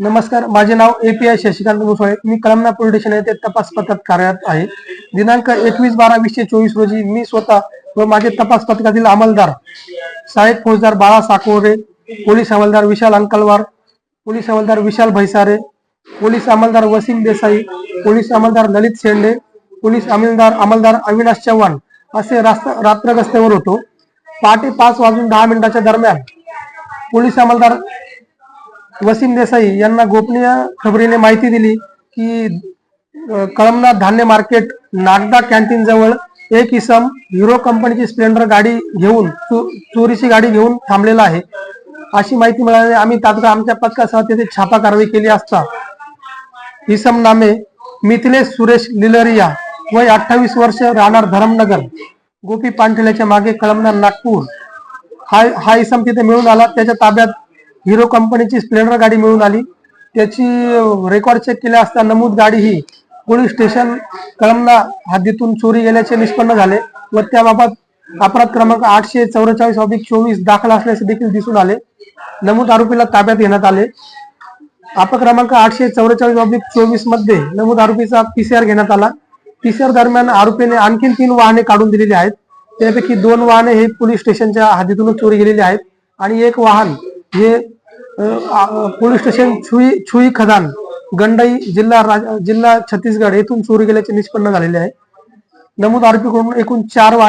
नमस्कार. माझे नाव एपीआय शशिकांत मुसळे. मी कळमना पोलीस स्टेशन येथे तपास पथक कार्यरत आहे. दिनांक एकवीस बारा वीसशे चोवीस रोजी मी स्वतः व माझे तपास पथकातील अंमलदार साहेब फौजदार बाळा साकोरे पोलीस अंमलदार विशाल अंकलवार पोलीस हवालदार विशाल भैसारे पोलीस अंमलदार वसीम देसाई पोलीस अंमलदार ललित शेंडे पोलीस अंमलदार अंमलदार अविनाश चव्हाण असे रास्त रात्र होतो. पहाटे पाच वाजून दहा मिनिटाच्या दरम्यान पोलीस अंमलदार वसीम देसाई यांना गोपनीय खबरीने माहिती दिली की कळमनाथ धान्य मार्केट नागदा कॅन्टीन जवळ एक इसम हिरो कंपनीची स्प्लेंडर गाडी घेऊन चो- चोरीची गाडी घेऊन थांबलेला आहे. अशी माहिती मिळाली आम्ही तात्काळ आमच्या पथकासह तेथे छापा कारवाई केली असता. इसम नामे मिथिलेश सुरेश लिलरिया वय अठ्ठावीस वर्ष राहणार धरमनगर गोपी पानठेल्याच्या मागे कळमनाथ नागपूर. हा हा इसम तिथे मिळून आला. त्याच्या ताब्यात हिरो कंपनीची स्प्लेंडर गाडी मिळून आली. त्याची रेकॉर्ड चेक केले असता नमूद गाडी ही पोलीस स्टेशन कळमना हद्दीतून चोरी गेल्याचे निष्पन्न झाले व त्याबाबत अपराध क्रमांक आठशे चौवेचाळीस ऑब्लिक चोवीस दाखल असल्याचे देखील दिसून आले. नमूद आरोपीला ताब्यात घेण्यात आले. अपक्रमांक क्रमांक आठशे चौवेचाळीस ऑब्लिक चोवीसमध्ये नमूद आरोपीचा पीसीआर घेण्यात आला. पीसीआर दरम्यान आरोपीने आणखी तीन वाहने काढून दिलेली आहेत. त्यापैकी दोन वाहने हे पोलीस स्टेशनच्या हद्दीतूनच चोरी गेलेली आहेत आणि एक वाहन हे पोलीस स्टेशन छुई छुई खदान गंडई जिल्हा जिल्हा छत्तीसगड येथून चोरी गेल्याचे निष्पन्न झालेले आहे. नमूद आरोपीकडून एकूण चार वाहने